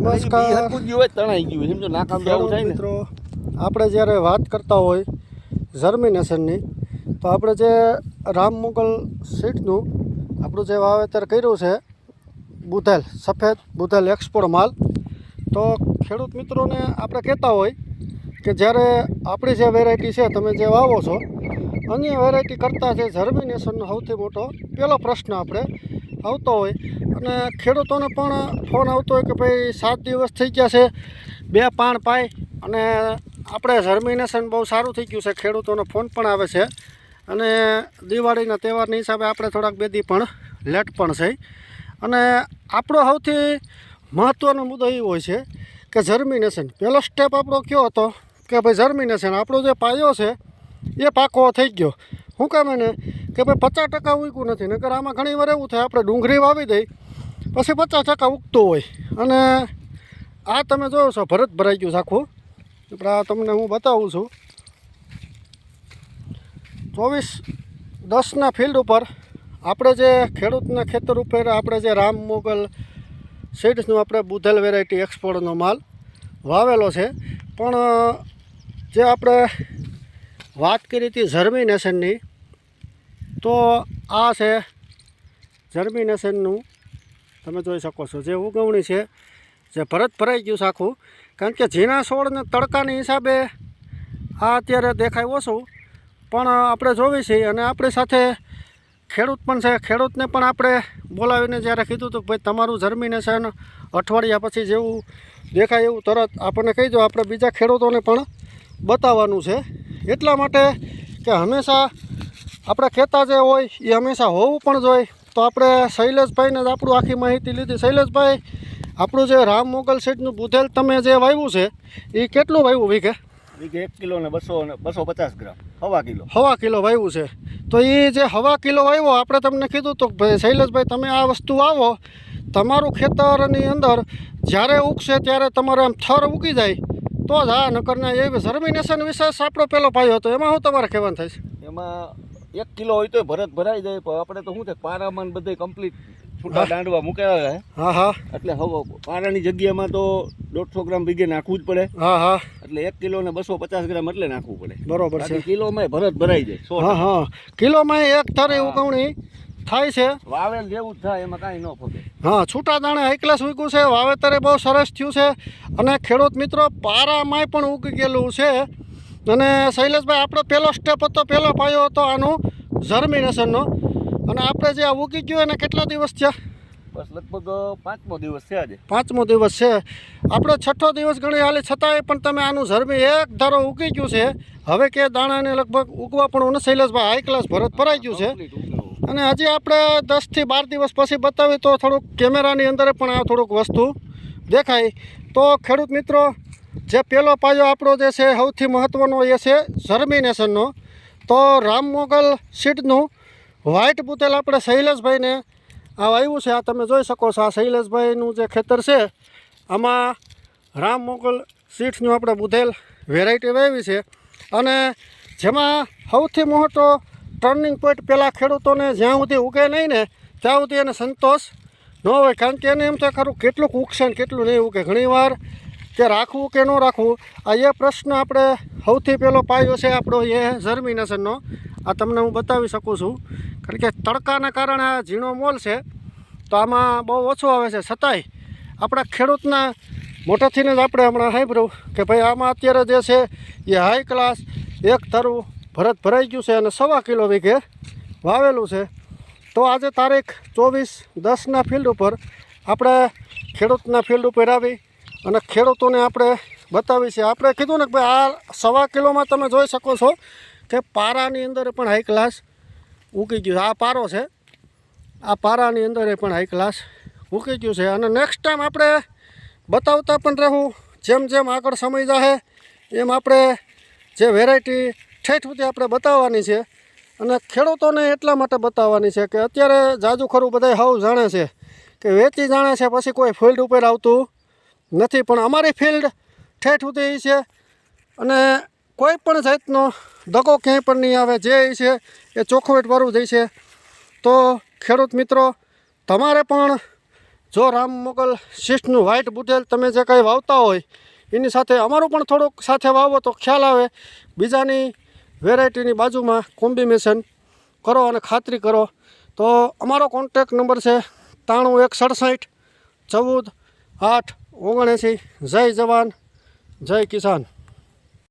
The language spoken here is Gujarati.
નમસ્કાર. તણાઈ ગયું. સમજો નાકામ ખેડૂત થાય મિત્રો આપણે જ્યારે વાત કરતા હોય જર્મિનેશનની તો આપણે જે રામ મુગલ સીટનું આપણું જે વાવેતર કર્યું છે બુધેલ સફેદ બુધેલ એક્સપોર્ટ માલ તો ખેડૂત મિત્રોને આપણે કહેતા હોય કે જ્યારે આપણી જે વેરાયટી છે તમે જે વાવો છો અન્ય વેરાયટી કરતાં જે જર્મિનેશનનો સૌથી મોટો પહેલો પ્રશ્ન આપણે આવતો હોય અને ખેડૂતોને પણ ફોન આવતો હોય કે ભાઈ સાત દિવસ થઈ ગયા છે, બે પાણ પાય અને આપણે જર્મિનેશન બહુ સારું થઈ ગયું છે, ખેડૂતોનો ફોન પણ આવે છે. અને દિવાળીના તહેવારની હિસાબે આપણે થોડાક બેદી પણ લેટ પણ છે. અને આપણો સૌથી મહત્ત્વનો મુદ્દો એ હોય છે કે જર્મિનેશન પહેલો સ્ટેપ આપણો કયો હતો કે ભાઈ જર્મિનેશન આપણો જે પાયો છે એ પાકો થઈ ગયો. શું કામ એને કે ભાઈ પચાસ ટકા ઉગ્યું નથી, નકર આમાં ઘણી વાર એવું થાય, આપણે ડુંગળી વાવી દઈ, પછી પચાસ ટકા ઉગતું હોય. અને આ તમે જોયો છો, ભરત ભરાઈ ગયું આખું. આપણે આ તમને હું બતાવું છું. ચોવીસ દસના ફિલ્ડ ઉપર આપણે જે ખેડૂતના ખેતર ઉપર આપણે જે રામ મોગલ સીડ્સનું આપણે બુધેલ વેરાયટી એક્સપોર્ટનો માલ વાવેલો છે. પણ જે આપણે વાત કરી હતી જર્મિનેશનની તો આ છે જર્મિનેશનનું તમે જોઈ શકો છો, જે ઉગવણી છે, જે ભરત ભરાઈ ગયું આખું. કારણ કે ઝીણા છોડને તડકાની હિસાબે આ અત્યારે દેખાય ઓછું, પણ આપણે જોવી છીએ અને આપણી સાથે ખેડૂત પણ છે. ખેડૂતને પણ આપણે બોલાવીને જ્યારે કીધું હતું ભાઈ તમારું જર્મિનેશન અઠવાડિયા પછી જેવું દેખાય એવું તરત આપણને કહી દો. આપણે બીજા ખેડૂતોને પણ બતાવવાનું છે. એટલા માટે કે હંમેશા આપણા ખેતા જે હોય એ હંમેશા હોવું પણ જોઈએ. તો આપણે શૈલેષભાઈને જ આપણું આખી માહિતી લીધી. શૈલેષભાઈ આપણું જે રામ મોગલ સેટનું બુધેલ તમે જે વાવ્યું છે એ કેટલું વાવ્યું વીઘે? વીઘે એક કિલો ને બસો ને બસો પચાસ ગ્રામ હવા કિલો. હવા કિલો વાવ્યું છે. તો એ જે હવા કિલો વાવ્યો આપણે તમને કીધું તો ભાઈ શૈલેષભાઈ તમે આ વસ્તુ વાવો. તમારું ખેતરની અંદર જ્યારે ઉગશે ત્યારે તમારે આમ થર ઉગી જાય. તો જ આ નકરને એ જર્મિનેશન વિશેષ આપણો પહેલો પાયો હતો એમાં શું તમારે કહેવાનું થાય છે? એમાં એક કિલો હોય તો ભરત ભરાઈ જાય પણ આપણે તો શું છે પારામાં બધે કમ્પ્લીટ છૂટા દાંડવા મૂકેલા હા હા. એટલે હવે પારાની જગ્યામાં તો દોઢસો ગ્રામ વીઘે નાખવું જ પડે. હા હા. એટલે એક કિલો ને બસો પચાસ ગ્રામ એટલે નાખવું પડે. બરોબર છે. કિલોમાં ભરત ભરાઈ જાય હા હા. કિલોમાં એક થરે ઉગવણી થાય છે. વાવેલ જેવું જ થાય એમાં કાંઈ ન ફગે હા છૂટા દાણે એકલા ક્લાસ છે વાવેતરે બહુ સરસ થયું છે. અને ખેડૂત મિત્રો પારામાંય પણ ઉગી ગયેલું છે. અને શૈલેષભાઈ આપણો પહેલો સ્ટેપ હતો પહેલો પાયો હતો આનો જર્મિનેશનનો અને આપણે જે આ ઉગી ગયું એને કેટલા દિવસ થયા? બસ લગભગ પાંચમો દિવસ છે. આજે પાંચમો દિવસ છે. આપણો છઠ્ઠો દિવસ ગણી હાલે છતાંય પણ તમે આનું જર્મી એક ધારો ઉગી ગયું છે. હવે કે દાણાને લગભગ ઉગવા પણ શૈલેષભાઈ હાઈ ક્લાસ ભરત ભરાઈ ગયું છે. અને હજી આપણે દસથી બાર દિવસ પછી બતાવી તો થોડુંક કેમેરાની અંદર પણ આ થોડુંક વસ્તુ દેખાય. તો ખેડૂત મિત્રો જે પહેલો પાયો આપણો જે છે, સૌથી મહત્ત્વનો એ છે જર્મિનેશનનો તો રામ મોગલ સીટનું વ્હાઇટ બુતેલ આપણે શૈલેષભાઈને આ આવ્યું છે. આ તમે જોઈ શકો છો, આ શૈલેષભાઈનું જે ખેતર છે, આમાં રામ મોગલ સીટ્સનું આપણે બુધેલ વેરાયટી વાવી છે. અને જેમાં સૌથી મોટો ટર્નિંગ પોઈન્ટ પહેલાં ખેડૂતોને જ્યાં સુધી ઉગે નહીં ને, ત્યાં સુધી એને સંતોષ ન હોય. કારણ કે એને એમ થાય ખરું કેટલું ઉગશે ને કેટલું નહીં ઉગે. ઘણીવાર કે રાખવું કે ન રાખવું, આ એ પ્રશ્ન આપણે સૌથી પહેલો પાયો છે આપણો એ જર્મિનેશનનો આ તમને હું બતાવી શકું છું. કારણ કે તડકાના કારણે આ ઝીણો મોલ છે, તો આમાં બહુ ઓછો આવે છે. છતાંય આપણા ખેડૂતના મોટાથીને જ આપણે હમણાં સાંભળ્યું કે ભાઈ આમાં અત્યારે જે છે એ હાઈ ક્લાસ એક ધરું ભરત ભરાઈ ગયું છે અને સવા કિલો વીઘે વાવેલું છે. તો આજે તારીખ ચોવીસ દસના ફિલ્ડ ઉપર આપણે ખેડૂતના ફિલ્ડ ઉપર આવી અને ખેડૂતોને આપણે બતાવી છે આપણે કીધું ને કે ભાઈ આ સવા કિલોમાં તમે જોઈ શકો છો કે પારાની અંદર પણ હાઈ ક્લાસ ઉગી ગયું આ પારો છે. આ પારાની અંદર પણ હાઈ ક્લાસ ઉગી ગયું છે. અને નેક્સ્ટ ટાઈમ આપણે બતાવતા પણ રહેવું જેમ જેમ આગળ સમય જાહે, એમ આપણે જે વેરાયટી ઠેઠ સુધી આપણે બતાવવાની છે. અને ખેડૂતોને એટલા માટે બતાવવાની છે કે અત્યારે જાજુ ખરું બધા હાવ જાણે છે કે વેચી જાણે છે, પછી કોઈ ફિલ્ડ ઉપર આવતું નથી, પણ અમારી ફિલ્ડ ઠેઠ સુધી છે. અને કોઈ પણ જાતનો દગો ક્યાંય પણ નહીં આવે, જે છે, એ ચોખવટવાળું જ છે. તો ખેડૂત મિત્રો, તમારે પણ જો રામ મોગલ શિષ્ટનું વ્હાઇટ બુટેલ તમે જે કંઈ વાવતા હોય, એની સાથે અમારું પણ થોડુંક સાથે વાવો તો ખ્યાલ આવે. બીજાની વેરાયટીની બાજુમાં કોમ્બિનેશન કરો અને ખાતરી કરો. તો અમારો કોન્ટેક નંબર છે ત્રાણું એક સડસઠ, ચૌદ, આઠ ઓગણએંસી જય જવાન જય કિસાન.